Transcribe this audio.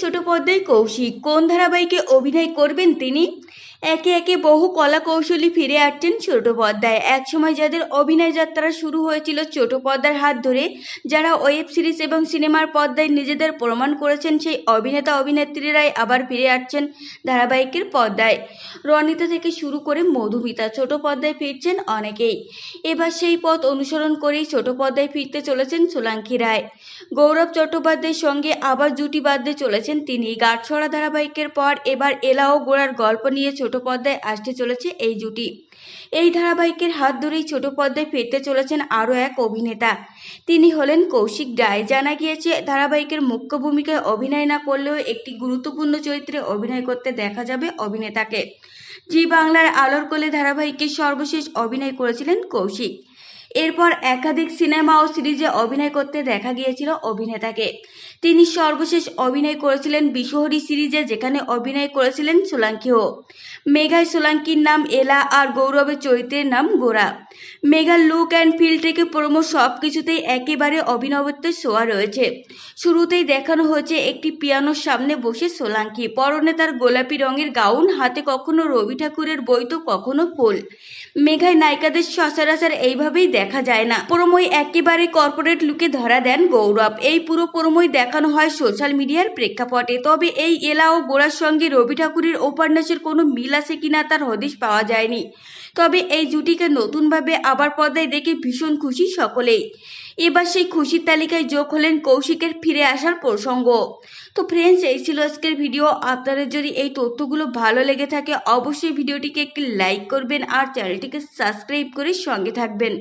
ছোট পর্দায় কৌশিক কোন ধারাবাহিকে অভিনয় করবেন তিনি? একে একে বহু কলা কৌশলী ফিরে আসছেন ছোট পর্দায়। একসময় যাদের অভিনয় যাত্রা শুরু হয়েছিল ছোট পর্দার হাত ধরে, যারা ওয়েব সিরিজ এবং সিনেমার পর্দায় নিজেদের প্রমাণ করেছেন, সেই অভিনেতা অভিনেত্রীরাই আবার ফিরে আসছেন ধারাবাহিকের পর্দায়। রনিতা থেকে শুরু করে মধুমিতা ছোট পর্দায় ফিরছেন অনেকেই। এবার সেই পথ অনুসরণ করেই ছোট পর্দায় ফিরতে চলেছেন সোলাঙ্কি রায়। গৌরব চট্টোপাধ্যায়ের সঙ্গে আবার জুটি বাঁধতে চলেছেন তিনি। গাঁটছড়া ধারাবাহিকের পর এবার এলা ও গোড়ার গল্প নিয়ে ছোট পর্দায় আসতে চলেছে এই জুটি। এই ধারাবাহিকের হাত ধরেই ছোট পর্দায় ফিরতে চলেছেন আরও এক অভিনেতা। তিনি হলেন কৌশিক রায়। জানা গিয়েছে, ধারাবাহিকের মুখ্য ভূমিকায় অভিনয় না করলেও একটি গুরুত্বপূর্ণ চরিত্রে অভিনয় করতে দেখা যাবে অভিনেতাকে। জি বাংলার আলোর কোলে ধারাবাহিকের সর্বশেষ অভিনয় করেছিলেন কৌশিক। এরপর একাধিক সিনেমা ও সিরিজে অভিনয় করতে দেখা গিয়েছিল অভিনেতাকে। তিনি সর্বশেষ অভিনয় করেছিলেন বিশহরী সিরিজে, যেখানে অভিনয় করেছিলেন সোলাঙ্কিও। মেঘায় সোলাঙ্কির নাম এলা আর গৌরবের চরিত্রের নাম গোরা। মেঘার লুক অ্যান্ড ফিল থেকে প্রমো সব কিছুতেই একেবারে অভিনবত্বের ছোঁয়া রয়েছে। শুরুতেই দেখানো হয়েছে একটি পিয়ানোর সামনে বসে সোলাঙ্কি। পরনে তার গোলাপি রঙের গাউন, হাতে কখনো রবি ঠাকুরের বই তো কখনো ফুল। মেঘায় নায়িকাদের সচরাচর এইভাবেই দেখা যায় না। প্রমোয় একেবারে কর্পোরেট লুকে ধরা দেন গৌরব। এই পুরো প্রমোয় দেখানো হয় সোশ্যাল মিডিয়ার প্রেক্ষাপটে। তবে এই এলা ও গোড়ার সঙ্গে রবি ঠাকুরের উপন্যাসের কোনো মিল আছে কিনা তার হদিশ পাওয়া যায়নি। তবে এই জুটিকে নতুনভাবে আবার পর্দায় দেখে ভীষণ খুশি সকলেই। এবার সেই খুশির তালিকায় যোগ হলেন কৌশিকের ফিরে আসার প্রসঙ্গ। তো ফ্রেন্ডস এই ছিল আজকের ভিডিও আপনাদের যদি এই তথ্যগুলো ভালো লেগে থাকে, অবশ্যই ভিডিওটিকে একটি লাইক করবেন আর চ্যানেলটিকে সাবস্ক্রাইব করে সঙ্গে থাকবেন।